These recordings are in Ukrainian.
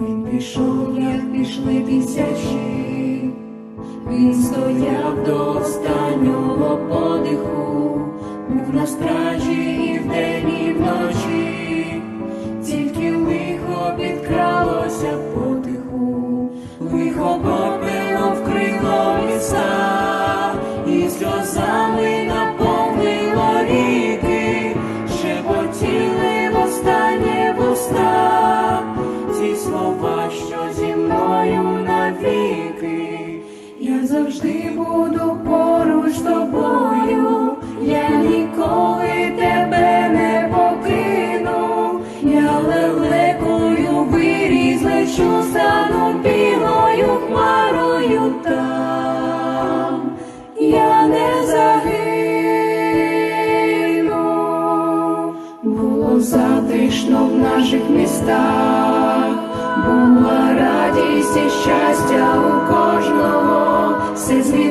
Він пішов, як пішли тисячі, він стояв до останнього подиху, був на стражі і вдень, і вночі, тільки лихо підкралося потиху, лихо попело вкрило ліса, і сльозами я завжди буду поруч з тобою, я ніколи тебе не покину, я лелекою виріз лечу, стану білою хмарою там, я не загину. Було затишно в наших містах, була радість і щастя у кожного, since we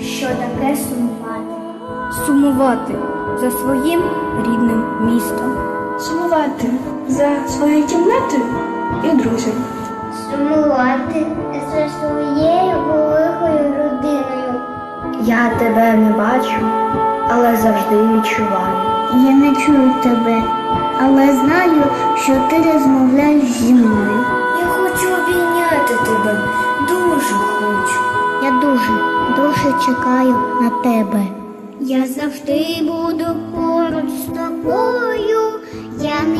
що таке сумувати. Сумувати за своїм рідним містом. Сумувати за своєю кімнатою і друзів. Сумувати за своєю великою родиною. Я тебе не бачу, але завжди відчуваю. Я не чую тебе, але знаю, що ти розмовляєш зі мною. Чекаю на тебе. Я завжди буду поруч з тобою. Я не